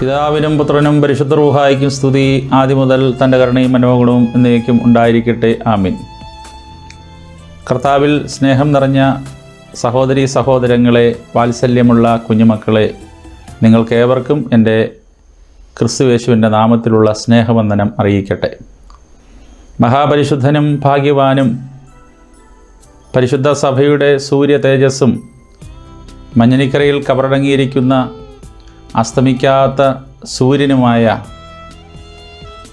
പിതാവിനും പുത്രനും പരിശുദ്ധ റൂഹായിക്കും സ്തുതി. ആദ്യം മുതൽ തന്റെ കരുണയും മനോഗുണവും എന്നേക്കും ഉണ്ടായിരിക്കട്ടെ. ആമിൻ. കർത്താവിൽ സ്നേഹം നിറഞ്ഞ സഹോദരി സഹോദരങ്ങളെ വാത്സല്യമുള്ള കുഞ്ഞുമക്കളെ നിങ്ങൾക്കേവർക്കും എന്റെ ക്രിസ്തുവേശുവിന്റെ നാമത്തിലുള്ള സ്നേഹവന്ദനം അറിയിക്കട്ടെ. മഹാപരിശുദ്ധനും ഭാഗ്യവാനും പരിശുദ്ധ സഭയുടെ സൂര്യ തേജസ്സും മഞ്ഞനിക്കരയിൽ കബറടങ്ങിയിരിക്കുന്ന അസ്തമിക്കാത്ത സൂര്യനുമായ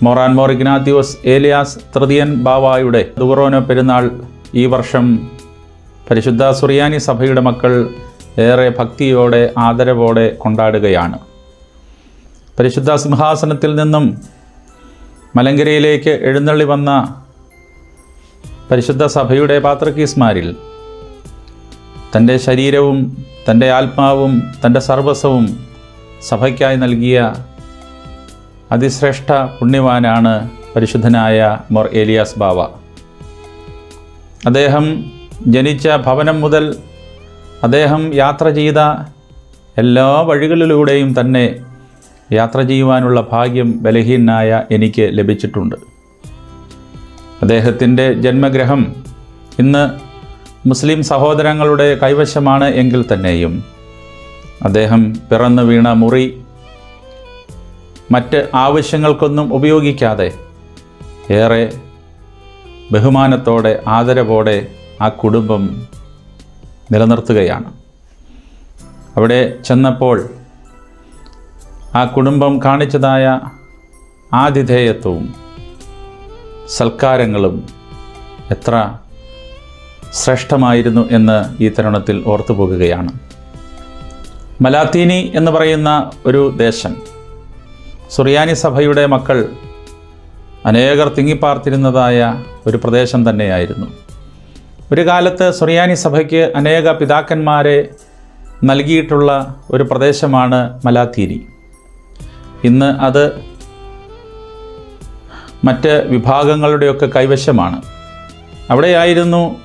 മൊറാൻ മോർ ഏലിയാസ് തൃതീയൻ ബാവായുടെ ദുറോനോ പെരുന്നാൾ ഈ വർഷം പരിശുദ്ധ സുറിയാനി സഭയുടെ മക്കൾ ഏറെ ഭക്തിയോടെ ആദരവോടെ കൊണ്ടാടുകയാണ്. പരിശുദ്ധ സിംഹാസനത്തിൽ നിന്നും മലങ്കരയിലേക്ക് എഴുന്നള്ളി വന്ന പരിശുദ്ധ സഭയുടെ പാത്രക്കീസ്മാരിൽ തന്റെ ശരീരവും തന്റെ ആത്മാവും തന്റെ സർവസ്വവും സഭയ്ക്കായി നൽകിയ അതിശ്രേഷ്ഠ പുണ്യവാനാണ് പരിശുദ്ധനായ മൊർ ഏലിയാസ് ബാവ. അദ്ദേഹം ജനിച്ച ഭവനം മുതൽ അദ്ദേഹം യാത്ര ചെയ്ത എല്ലാ വഴികളിലൂടെയും തന്നെ യാത്ര ചെയ്യുവാനുള്ള ഭാഗ്യം ബലഹീനായ എനിക്ക് ലഭിച്ചിട്ടുണ്ട്. അദ്ദേഹത്തിന്റെ ജന്മഗ്രഹം ഇന്ന് മുസ്ലിം സഹോദരങ്ങളുടെ കൈവശമാണ് എങ്കിൽ തന്നെയും അദ്ദേഹം പിറന്നു വീണ മുറി മറ്റ് ആവശ്യങ്ങൾക്കൊന്നും ഉപയോഗിക്കാതെ ഏറെ ബഹുമാനത്തോടെ ആദരവോടെ ആ കുടുംബം നിലനിർത്തുകയാണ്. അവിടെ ചെന്നപ്പോൾ ആ കുടുംബം കാണിച്ചതായ ആതിഥേയത്വവും സൽക്കാരങ്ങളും എത്ര ശ്രേഷ്ഠമായിരുന്നു എന്ന് ഈ തരുണത്തിൽ ഓർത്തു പോകുകയാണ് മലാത്തീനി എന്ന് പറയുന്ന ഒരു ദേശം. സുറിയാനി സഭയുടെ മക്കൾ അനേകർ തിങ്ങിപ്പാർത്തിരുന്നതായ ഒരു പ്രദേശം തന്നെയായിരുന്നു. ഒരു കാലത്ത് സുറിയാനി സഭയ്ക്ക് അനേക പിതാക്കന്മാരെ നൽകിയിട്ടുള്ള ഒരു പ്രദേശമാണ് മലാത്തീനി. ഇന്ന് അത് മറ്റ് വിഭാഗങ്ങളുടെയൊക്കെ കൈവശമാണ്. അവിടെയായിരുന്നു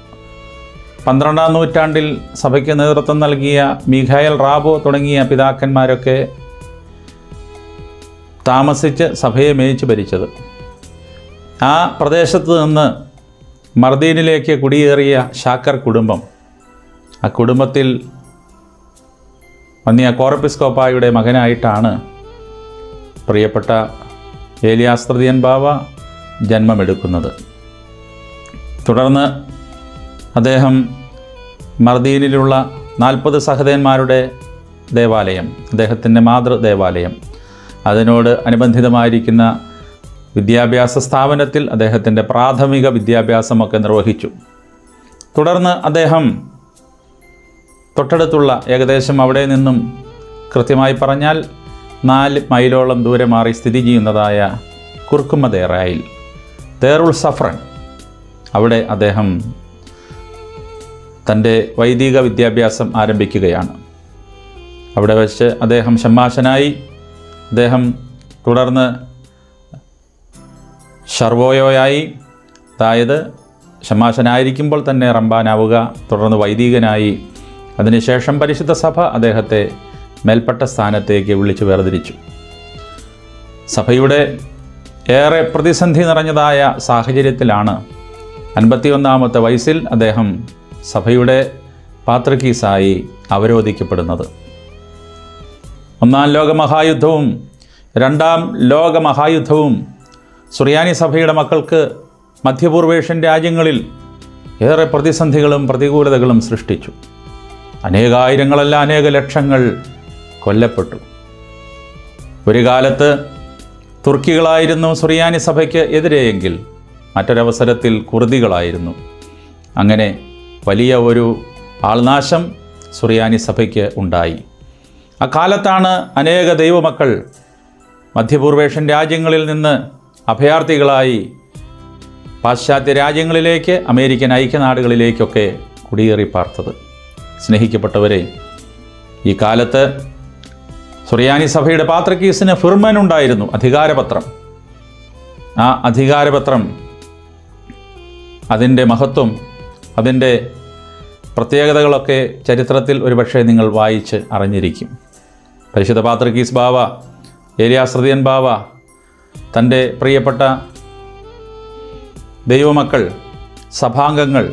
പന്ത്രണ്ടാം നൂറ്റാണ്ടിൽ സഭയ്ക്ക് നേതൃത്വം നൽകിയ മിഖായൽ റാബോ തുടങ്ങിയ പിതാക്കന്മാരൊക്കെ താമസിച്ച് സഭയെ മേയിച്ച് ഭരിച്ചത്. ആ പ്രദേശത്ത് നിന്ന് മർദീനിലേക്ക് കുടിയേറിയ ഷാക്കർ കുടുംബം ആ കുടുംബത്തിൽ വന്നിയ കോറപ്പിസ്കോപ്പായുടെ മകനായിട്ടാണ് പ്രിയപ്പെട്ട ഏലിയാസ്ത്രതിയൻ ബാവ ജന്മമെടുക്കുന്നത്. തുടർന്ന് അദ്ദേഹം മർദീനിലുള്ള നാൽപ്പത് സഹദേന്മാരുടെ ദേവാലയം അദ്ദേഹത്തിന്റെ മാതൃ ദേവാലയം അതിനോട് അനുബന്ധിതമായിരിക്കുന്ന വിദ്യാഭ്യാസ സ്ഥാപനത്തിൽ അദ്ദേഹത്തിന്റെ പ്രാഥമിക വിദ്യാഭ്യാസമൊക്കെ നിർവഹിച്ചു. തുടർന്ന് അദ്ദേഹം തൊട്ടടുത്തുള്ള ഏകദേശം അവിടെ നിന്നും കൃത്യമായി പറഞ്ഞാൽ നാല് മൈലോളം ദൂരെ മാറി സ്ഥിതി ചെയ്യുന്നതായ കുർക്കുമ ദേറായിൽ ദേറുൾ സഫ്രൻ. അവിടെ അദ്ദേഹം തന്റെ വൈദിക വിദ്യാഭ്യാസം ആരംഭിക്കുകയാണ്. അവിടെ വെച്ച് അദ്ദേഹം ഷമ്മാശനായി അദ്ദേഹം തുടർന്ന് ഷർവോയോയായി. അതായത് ഷമാശനായിരിക്കുമ്പോൾ തന്നെ റംബാനാവുക തുടർന്ന് വൈദികനായി. അതിനുശേഷം പരിശുദ്ധ സഭ അദ്ദേഹത്തെ മേൽപ്പെട്ട സ്ഥാനത്തേക്ക് വിളിച്ചു വേർതിരിച്ചു. സഭയുടെ ഏറെ പ്രതിസന്ധി നിറഞ്ഞതായ സാഹചര്യത്തിലാണ് അൻപത്തിയൊന്നാമത്തെ വയസ്സിൽ അദ്ദേഹം സഭയുടെ പാത്രക്കീസായി അവരോധിക്കപ്പെടുന്നത്. ഒന്നാം ലോകമഹായുദ്ധവും രണ്ടാം ലോകമഹായുദ്ധവും സുറിയാനി സഭയുടെ മക്കൾക്ക് മധ്യപൂർവേഷ്യൻ രാജ്യങ്ങളിൽ ഏറെ പ്രതിസന്ധികളും പ്രതികൂലതകളും സൃഷ്ടിച്ചു. അനേകായിരങ്ങളല്ല അനേക ലക്ഷങ്ങൾ കൊല്ലപ്പെട്ടു. ഒരു കാലത്ത് തുർക്കികളായിരുന്നു സുറിയാനി സഭയ്ക്ക് എതിരെയെങ്കിൽ മറ്റൊരവസരത്തിൽ കുർദികളായിരുന്നു. അങ്ങനെ വലിയ ഒരു ആൾനാശം സുറിയാനി സഭയ്ക്ക് ഉണ്ടായി. അക്കാലത്താണ് അനേക ദൈവമക്കൾ മധ്യപൂർവേഷ്യൻ രാജ്യങ്ങളിൽ നിന്ന് അഭയാർത്ഥികളായി പാശ്ചാത്യ രാജ്യങ്ങളിലേക്ക് അമേരിക്കൻ ഐക്യനാടുകളിലേക്കൊക്കെ കുടിയേറി പാർത്തത്. സ്നേഹിക്കപ്പെട്ടവരെ ഈ കാലത്ത് സുറിയാനി സഭയുടെ പാത്രക്കീസിന് ഫിർമൻ ഉണ്ടായിരുന്നു അധികാരപത്രം. ആ അധികാരപത്രം അതിന്റെ മഹത്വം അതിന്റെ പ്രത്യേകതകളൊക്കെ ചരിത്രത്തിൽ ഒരുപക്ഷെ നിങ്ങൾ വായിച്ച് അറിഞ്ഞിരിക്കും. പരിശുദ്ധ പാത്രക്കീസ് ബാവ ഏലിയാശ്രതിയൻ ബാവ തന്റെ പ്രിയപ്പെട്ട ദൈവമക്കൾ സഭാംഗങ്ങൾ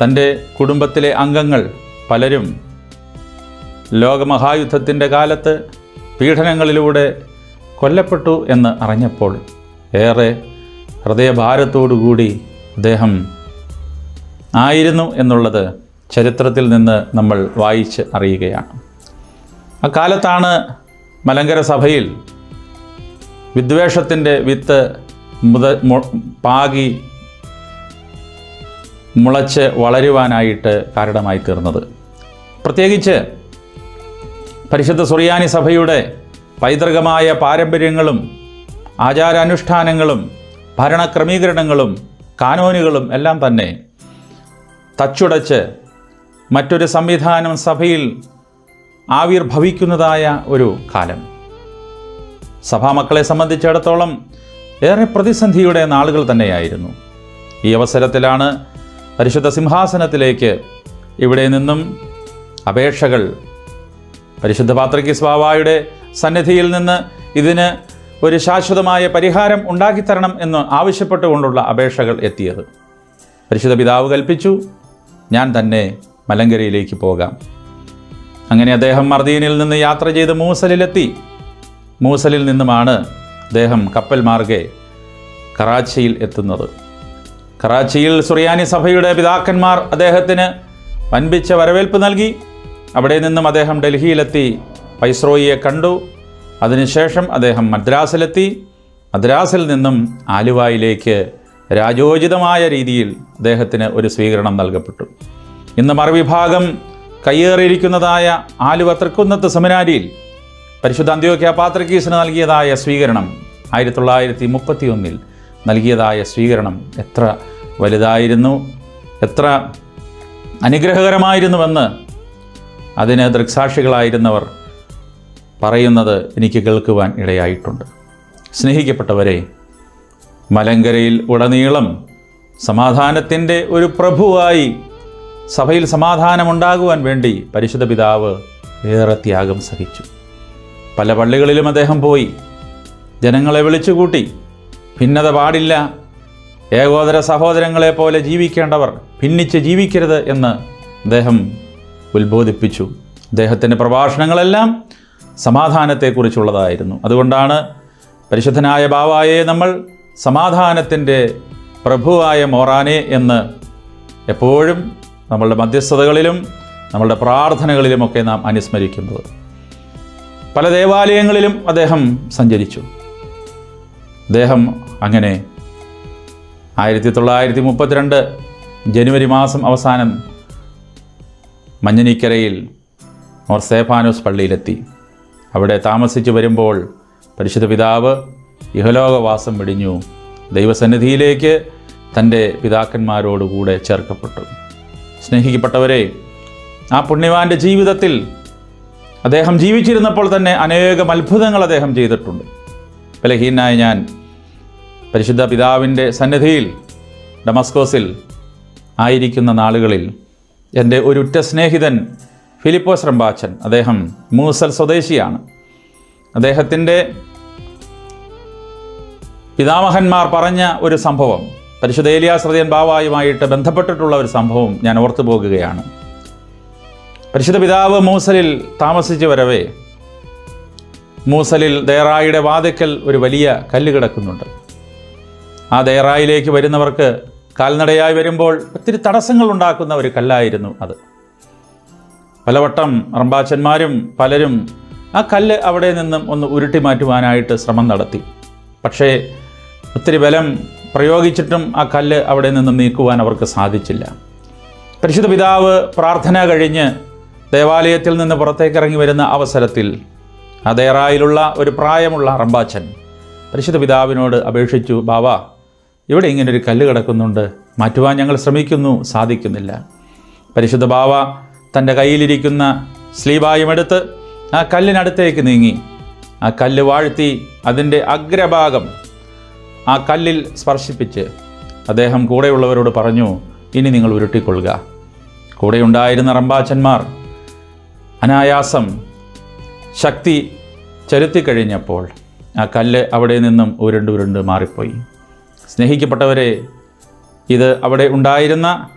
തന്റെ കുടുംബത്തിലെ അംഗങ്ങൾ പലരും ലോകമഹായുദ്ധത്തിന്റെ കാലത്ത് പീഡനങ്ങളിലൂടെ കൊല്ലപ്പെട്ടു എന്ന് അറിഞ്ഞപ്പോൾ ഏറെ ഹൃദയഭാരത്തോടുകൂടി അദ്ദേഹം ആയിരുന്നു എന്നുള്ളത് ചരിത്രത്തിൽ നിന്ന് നമ്മൾ വായിച്ച് അറിയുകയാണ്. അക്കാലത്താണ് മലങ്കര സഭയിൽ വിദ്വേഷത്തിന്റെ വിത്ത് മുത പാകി മുളച്ച് വളരുവാനായിട്ട് കാരണമായി തീർന്നത്. പ്രത്യേകിച്ച് പരിശുദ്ധ സുറിയാനി സഭയുടെ പൈതൃകമായ പാരമ്പര്യങ്ങളും ആചാരാനുഷ്ഠാനങ്ങളും ഭരണക്രമീകരണങ്ങളും കാനോനുകളും എല്ലാം തന്നെ തച്ചുടച്ച് മറ്റൊരു സംവിധാനം സഭയിൽ ആവിർഭവിക്കുന്നതായ ഒരു കാലം. സഭാമക്കളെ സംബന്ധിച്ചിടത്തോളം ഏറെ പ്രതിസന്ധിയുടെ നാളുകൾ തന്നെയായിരുന്നു. ഈ അവസരത്തിലാണ് പരിശുദ്ധ സിംഹാസനത്തിലേക്ക് ഇവിടെ നിന്നും അപേക്ഷകൾ. പരിശുദ്ധ പാത്രയ്ക്ക് ബാവായുടെ സന്നിധിയിൽ നിന്ന് ഇതിന് ഒരു ശാശ്വതമായ പരിഹാരം ഉണ്ടാക്കിത്തരണം എന്ന് ആവശ്യപ്പെട്ടുകൊണ്ടുള്ള അപേക്ഷകൾ എത്തിയത്. പരിശുദ്ധ പിതാവ് കൽപ്പിച്ചു. ഞാൻ തന്നെ മലങ്കരയിലേക്ക് പോകാം. അങ്ങനെ അദ്ദേഹം മർദീനിൽ നിന്ന് യാത്ര ചെയ്ത് മൂസലിലെത്തി. മൂസലിൽ നിന്നുമാണ് അദ്ദേഹം കപ്പൽ മാർഗെ കറാച്ചിയിൽ എത്തുന്നത്. കറാച്ചിയിൽ സുറിയാനി സഭയുടെ പിതാക്കന്മാർ അദ്ദേഹത്തിന് വൻപിച്ച വരവേൽപ്പ് നൽകി. അവിടെ നിന്നും അദ്ദേഹം ഡൽഹിയിലെത്തി. വൈസ്രോയിയെ കണ്ടു. അതിനുശേഷം അദ്ദേഹം മദ്രാസിലെത്തി. മദ്രാസിൽ നിന്നും ആലുവായിലേക്ക് രാജോചിതമായ രീതിയിൽ അദ്ദേഹത്തിന് ഒരു സ്വീകരണം നൽകപ്പെട്ടു. ഇന്ന് മറുവിഭാഗം കയ്യേറിയിരിക്കുന്നതായ ആലുവ തൃക്കുന്നത്ത് സെമിനാരിയിൽ പരിശുദ്ധ അന്ത്യോക്യ പാത്രക്കീസിന് നൽകിയതായ സ്വീകരണം ആയിരത്തി തൊള്ളായിരത്തി മുപ്പത്തി ഒന്നിൽ നൽകിയതായ സ്വീകരണം എത്ര വലുതായിരുന്നു എത്ര അനുഗ്രഹകരമായിരുന്നുവെന്ന് അതിന് ദൃക്സാക്ഷികളായിരുന്നവർ പറയുന്നത് എനിക്ക് കേൾക്കുവാൻ ഇടയായിട്ടുണ്ട്. സ്നേഹിക്കപ്പെട്ടവരെ മലങ്കരയിൽ ഉടനീളം സമാധാനത്തിന്റെ ഒരു പ്രഭുവായി സഭയിൽ സമാധാനമുണ്ടാകുവാൻ വേണ്ടി പരിശുദ്ധ പിതാവ് ഏറെ ത്യാഗം സഹിച്ചു. പല പള്ളികളിലും അദ്ദേഹം പോയി. ജനങ്ങളെ വിളിച്ചുകൂട്ടി. ഭിന്നത പാടില്ല. ഏകോദര സഹോദരങ്ങളെ പോലെ ജീവിക്കേണ്ടവർ ഭിന്നിച്ച് ജീവിക്കരുത് എന്ന് അദ്ദേഹം ഉത്ബോധിപ്പിച്ചു. അദ്ദേഹത്തിന്റെ പ്രഭാഷണങ്ങളെല്ലാം സമാധാനത്തെക്കുറിച്ചുള്ളതായിരുന്നു. അതുകൊണ്ടാണ് പരിശുദ്ധനായ ബാവായെ നമ്മൾ സമാധാനത്തിന്റെ പ്രഭുവായ മോറാനെ എന്ന് എപ്പോഴും നമ്മളുടെ മധ്യസ്ഥതകളിലും നമ്മളുടെ പ്രാർത്ഥനകളിലുമൊക്കെ നാം അനുസ്മരിക്കുന്നത് പല ദേവാലയങ്ങളിലും അദ്ദേഹം സഞ്ചരിച്ചു. അദ്ദേഹം അങ്ങനെ ആയിരത്തി തൊള്ളായിരത്തി മുപ്പത്തിരണ്ട് ജനുവരി മാസം അവസാനം മഞ്ഞനിക്കരയിൽ മോർ സേഫാനോസ് പള്ളിയിലെത്തി. അവിടെ താമസിച്ചു വരുമ്പോൾ പരിശുദ്ധ പിതാവ് ഇഹലോകവാസം വെടിഞ്ഞു ദൈവസന്നിധിയിലേക്ക് തന്റെ പിതാക്കന്മാരോടുകൂടെ ചേർക്കപ്പെട്ടു. സ്നേഹിക്കപ്പെട്ടവരെ ആ പുണ്യവാന്റെ ജീവിതത്തിൽ അദ്ദേഹം ജീവിച്ചിരുന്നപ്പോൾ തന്നെ അനേകം അത്ഭുതങ്ങൾ അദ്ദേഹം ചെയ്തിട്ടുണ്ട്. ബലഹീനായ ഞാൻ പരിശുദ്ധ പിതാവിന്റെ സന്നിധിയിൽ ഡമസ്കോസിൽ ആയിരിക്കുന്ന നാളുകളിൽ എന്റെ ഒരു ഉറ്റ സ്നേഹിതൻ ഫിലിപ്പോസ് റംബാച്ചൻ അദ്ദേഹം മൂസൽ സ്വദേശിയാണ്. അദ്ദേഹത്തിന്റെ പിതാമഹന്മാർ പറഞ്ഞ ഒരു സംഭവം പരിശുദ്ധ ഏലിയാശ്രതിയൻ ബാവായുമായിട്ട് ബന്ധപ്പെട്ടിട്ടുള്ള ഒരു സംഭവം ഞാൻ ഓർത്തു പോകുകയാണ്. പരിശുദ്ധ പിതാവ് മൂസലിൽ താമസിച്ചു വരവേ മൂസലിൽ ദേറായിയുടെ വാതിക്കൽ ഒരു വലിയ കല്ല് കിടക്കുന്നുണ്ട്. ആ ദേറായിലേക്ക് വരുന്നവർക്ക് കാൽനടയായി വരുമ്പോൾ ഒത്തിരി തടസ്സങ്ങൾ ഉണ്ടാക്കുന്ന ഒരു കല്ലായിരുന്നു അത്. പലവട്ടം റമ്പാച്ചന്മാരും പലരും ആ കല്ല് അവിടെ നിന്നും ഒന്ന് ഉരുട്ടി മാറ്റുവാനായിട്ട് ശ്രമം നടത്തി. പക്ഷേ ഒത്തിരി ബലം പ്രയോഗിച്ചിട്ടും ആ കല്ല് അവിടെ നിന്ന് നീക്കുവാൻ അവർക്ക് സാധിച്ചില്ല. പരിശുദ്ധ പിതാവ് പ്രാർത്ഥന കഴിഞ്ഞ് ദേവാലയത്തിൽ നിന്ന് പുറത്തേക്ക് ഇറങ്ങി വരുന്ന അവസരത്തിൽ ആ ദേറായിലുള്ള ഒരു പ്രായമുള്ള റമ്പാച്ചൻ പരിശുദ്ധ പിതാവിനോട് അപേക്ഷിച്ചു ബാവ ഇവിടെ ഇങ്ങനൊരു കല്ല് കിടക്കുന്നുണ്ട്. മാറ്റുവാൻ ഞങ്ങൾ ശ്രമിക്കുന്നു. സാധിക്കുന്നില്ല. പരിശുദ്ധ ബാവ തന്റെ കയ്യിലിരിക്കുന്ന സ്ലീബായുമെടുത്ത് ആ കല്ലിനടുത്തേക്ക് നീങ്ങി. ആ കല്ല് വാഴ്ത്തി അതിന്റെ അഗ്രഭാഗം ആ കല്ലിൽ സ്പർശിപ്പിച്ച് അദ്ദേഹം കൂടെയുള്ളവരോട് പറഞ്ഞു ഇനി നിങ്ങൾ ഉരുട്ടിക്കൊള്ളുക. കൂടെയുണ്ടായിരുന്ന റമ്പാച്ചന്മാർ അനായാസം ശക്തി ചെലുത്തിക്കഴിഞ്ഞപ്പോൾ ആ കല്ല് അവിടെ നിന്നും ഉരുണ്ട് ഉരുണ്ട് മാറിപ്പോയി. സ്നേഹിക്കപ്പെട്ടവരെ ഇത് അവിടെ ഉണ്ടായിരുന്ന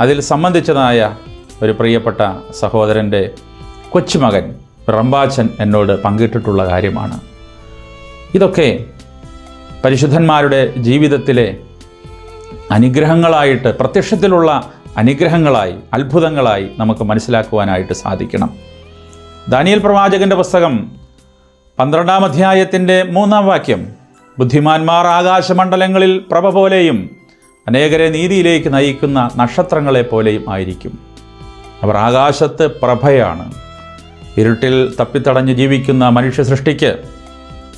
അതിൽ സംബന്ധിച്ചതായ ഒരു പ്രിയപ്പെട്ട സഹോദരന്റെ കൊച്ചുമകൻ റമ്പാച്ചൻ എന്നോട് പങ്കിട്ടിട്ടുള്ള കാര്യമാണ്. ഇതൊക്കെ പരിശുദ്ധന്മാരുടെ ജീവിതത്തിലെ അനുഗ്രഹങ്ങളായിട്ട് പ്രത്യക്ഷത്തിലുള്ള അനുഗ്രഹങ്ങളായി അത്ഭുതങ്ങളായി നമുക്ക് മനസ്സിലാക്കുവാനായിട്ട് സാധിക്കണം. ദാനിയൽ പ്രവാചകന്റെ പുസ്തകം പന്ത്രണ്ടാം അധ്യായത്തിന്റെ മൂന്നാം വാക്യം. ബുദ്ധിമാന്മാർ ആകാശമണ്ഡലങ്ങളിൽ പ്രഭ പോലെയും അനേകരെ നീതിയിലേക്ക് നയിക്കുന്ന നക്ഷത്രങ്ങളെ പോലെയും ആയിരിക്കും. അവർ ആകാശത്ത് പ്രഭയാണ്. ഇരുട്ടിൽ തപ്പിത്തടഞ്ഞ് ജീവിക്കുന്ന മനുഷ്യ സൃഷ്ടിക്ക്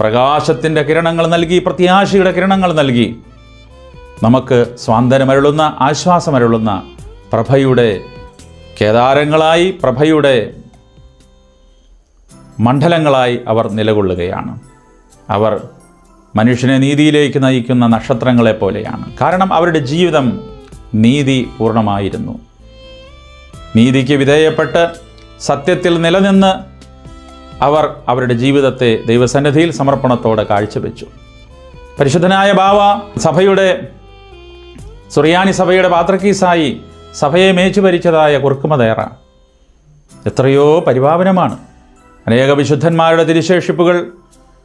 പ്രകാശത്തിന്റെ കിരണങ്ങൾ നൽകി പ്രത്യാശയുടെ കിരണങ്ങൾ നൽകി. നമുക്ക് സ്വാന്തനമരുളുന്ന ആശ്വാസമരുളുന്ന പ്രഭയുടെ കേദാരങ്ങളായി പ്രഭയുടെ മണ്ഡലങ്ങളായി അവർ നിലകൊള്ളുകയാണ്. അവർ മനുഷ്യനെ നീതിയിലേക്ക് നയിക്കുന്ന നക്ഷത്രങ്ങളെ പോലെയാണ്. കാരണം അവരുടെ ജീവിതം നീതി പൂർണമായിരുന്നു. നീതിക്ക് വിധേയപ്പെട്ട് സത്യത്തിൽ നിലനിന്ന് അവർ അവരുടെ ജീവിതത്തെ ദൈവസന്നിധിയിൽ സമർപ്പണത്തോടെ കാഴ്ചവെച്ചു. പരിശുദ്ധനായ ബാവ സഭയുടെ സുറിയാനി സഭയുടെ പാത്രക്കീസായി സഭയെ മേച്ചു ഭരിച്ചതായ കുറുക്കുമതേറ എത്രയോ പരിപാവനമാണ് അനേക വിശുദ്ധന്മാരുടെ തിരിശേഷിപ്പുകൾ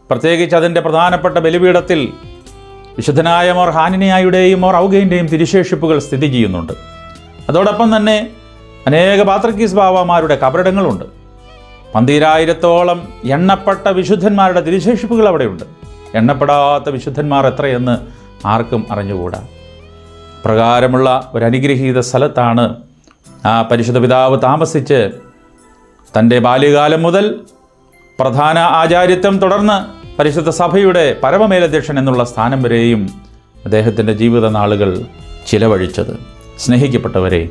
പ്രത്യേകിച്ച് അതിന്റെ പ്രധാനപ്പെട്ട ബലിപീഠത്തിൽ വിശുദ്ധനായ മോർ ഹാനിനിയായുടെയും മോർ ഔഗേന്റെയും തിരിശേഷിപ്പുകൾ സ്ഥിതി ചെയ്യുന്നുണ്ട്. അതോടൊപ്പം തന്നെ അനേക പാത്രക്കീസ് ബാവമാരുടെ കബറിടങ്ങളുണ്ട്. പന്തീരായിരത്തോളം എണ്ണപ്പെട്ട വിശുദ്ധന്മാരുടെ തിരുശേഷിപ്പുകൾ അവിടെയുണ്ട്. എണ്ണപ്പെടാത്ത വിശുദ്ധന്മാർ എത്രയെന്ന് ആർക്കും അറിഞ്ഞുകൂടാ. പ്രകാരമുള്ള ഒരു അനുഗ്രഹീത സ്ഥലത്താണ് ആ പരിശുദ്ധ പിതാവ് താമസിച്ച് തന്റെ ബാല്യകാലം മുതൽ പ്രധാന ആചാര്യത്വം തുടർന്ന് പരിശുദ്ധ സഭയുടെ പരമമേലധ്യക്ഷൻ എന്നുള്ള സ്ഥാനം വരെയും അദ്ദേഹത്തിന്റെ ജീവിത നാളുകൾ ചിലവഴിച്ചത്. സ്നേഹിക്കപ്പെട്ടവരെ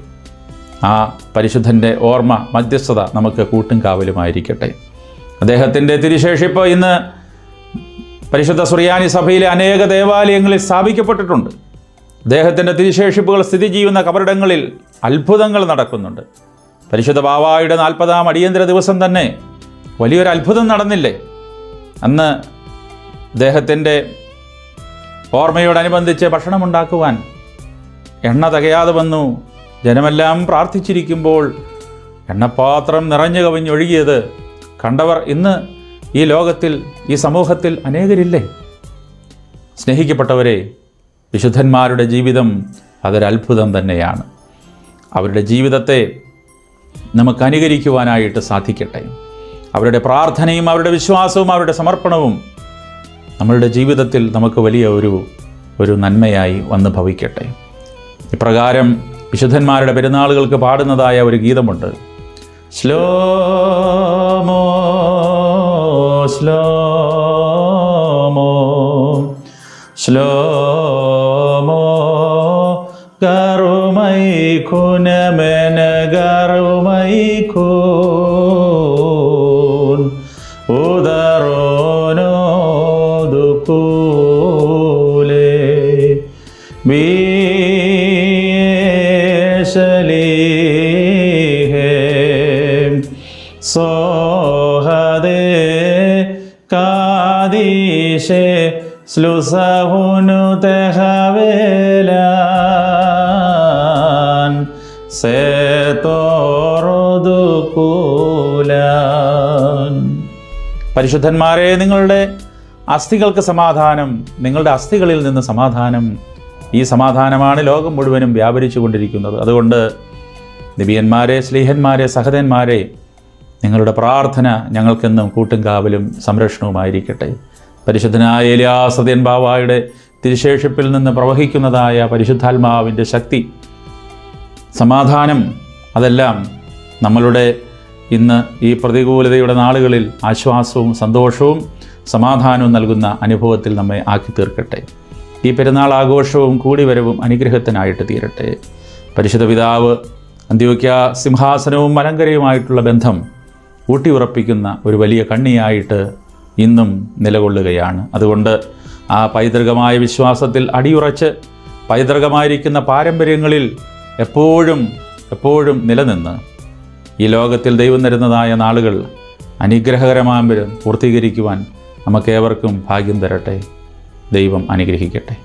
ആ പരിശുദ്ധന്റെ ഓർമ്മ മധ്യസ്ഥത നമുക്ക് കൂട്ടും കാവലുമായിരിക്കട്ടെ അദ്ദേഹത്തിന്റെ തിരുശേഷിപ്പ് ഇന്ന് പരിശുദ്ധ സുറിയാനി സഭയിലെ അനേക ദേവാലയങ്ങളിൽ സ്ഥാപിക്കപ്പെട്ടിട്ടുണ്ട്. അദ്ദേഹത്തിന്റെ തിരുശേഷിപ്പുകൾ സ്ഥിതി ചെയ്യുന്ന കബറിടങ്ങളിൽ അത്ഭുതങ്ങൾ നടക്കുന്നുണ്ട്. പരിശുദ്ധ ബാവായുടെ നാൽപ്പതാം അടിയന്തര ദിവസം തന്നെ വലിയൊരു അത്ഭുതം നടന്നില്ലേ? അന്ന് അദ്ദേഹത്തിന്റെ ഓർമ്മയോടനുബന്ധിച്ച് ഭക്ഷണമുണ്ടാക്കുവാൻ എണ്ണ തികയാതെ വന്നു. ജനമെല്ലാം പ്രാർത്ഥിച്ചിരിക്കുമ്പോൾ എണ്ണപ്പാത്രം നിറഞ്ഞു കവിഞ്ഞൊഴുകിയത് കണ്ടവർ ഇന്ന് ഈ ലോകത്തിൽ ഈ സമൂഹത്തിൽ അനേകരില്ലേ? സ്നേഹിക്കപ്പെട്ടവരെ വിശുദ്ധന്മാരുടെ ജീവിതം അതൊരത്ഭുതം തന്നെയാണ്. അവരുടെ ജീവിതത്തെ നമുക്ക് അനുകരിക്കുവാനായിട്ട് സാധിക്കട്ടെ. അവരുടെ പ്രാർത്ഥനയും അവരുടെ വിശ്വാസവും അവരുടെ സമർപ്പണവും നമ്മളുടെ ജീവിതത്തിൽ നമുക്ക് വലിയ ഒരു ഒരു നന്മയായി വന്ന് ഭവിക്കട്ടെ. ഇപ്രകാരം വിശുദ്ധന്മാരുടെ പെരുന്നാളുകൾക്ക് പാടുന്നതായ ഒരു ഗീതമുണ്ട്. ശ്ലോമോ സ്ലോമോ സ്ലോമോ കറുമൈ കുനമെന സോഹദേ കാദീശേ സ്ലുസഹുനു തെഹവേലാൻ സേത്തോറുദുക്കൂലാൻ പരിശുദ്ധന്മാരെ നിങ്ങളുടെ അസ്ഥികൾക്ക് സമാധാനം നിങ്ങളുടെ അസ്ഥികളിൽ നിന്ന് സമാധാനം. ഈ സമാധാനമാണ് ലോകം മുഴുവനും വ്യാപരിച്ചു കൊണ്ടിരിക്കുന്നത് അതുകൊണ്ട് നിബിയന്മാരെ സ്ലീഹന്മാരെ സഹതന്മാരെ നിങ്ങളുടെ പ്രാർത്ഥന ഞങ്ങൾക്കെന്നും കൂട്ടും കാവലും സംരക്ഷണവുമായിരിക്കട്ടെ. പരിശുദ്ധനായ എലിയാസത്യൻ ബാവായുടെ തിരുശേഷിപ്പിൽ നിന്ന് പ്രവഹിക്കുന്നതായ പരിശുദ്ധാത്മാവിന്റെ ശക്തി സമാധാനം അതെല്ലാം നമ്മളുടെ ഇന്ന് ഈ പ്രതികൂലതയുടെ നാളുകളിൽ ആശ്വാസവും സന്തോഷവും സമാധാനവും നൽകുന്ന അനുഭവത്തിൽ നമ്മെ ആക്കി തീർക്കട്ടെ ഈ പെരുന്നാൾ ആഘോഷവും കൂടിവരവും അനുഗ്രഹത്തിനായിട്ട് തീരട്ടെ. പരിശുദ്ധ പിതാവ് അന്ത്യോക്യ സിംഹാസനവും മലങ്കരയുമായിട്ടുള്ള ബന്ധം ഊട്ടിയുറപ്പിക്കുന്ന ഒരു വലിയ കണ്ണിയായിട്ട് ഇന്നും നിലകൊള്ളുകയാണ്. അതുകൊണ്ട് ആ പൈതൃകമായ വിശ്വാസത്തിൽ അടിയുറച്ച് പൈതൃകമായിരിക്കുന്ന പാരമ്പര്യങ്ങളിൽ എപ്പോഴും എപ്പോഴും നിലനിന്ന് ഈ ലോകത്തിൽ ദൈവം തരുന്നതായ നാളുകൾ അനുഗ്രഹകരമാകുമ്പോഴും പൂർത്തീകരിക്കുവാൻ നമുക്കേവർക്കും ഭാഗ്യം തരട്ടെ. ദൈവം അനുഗ്രഹിക്കട്ടെ.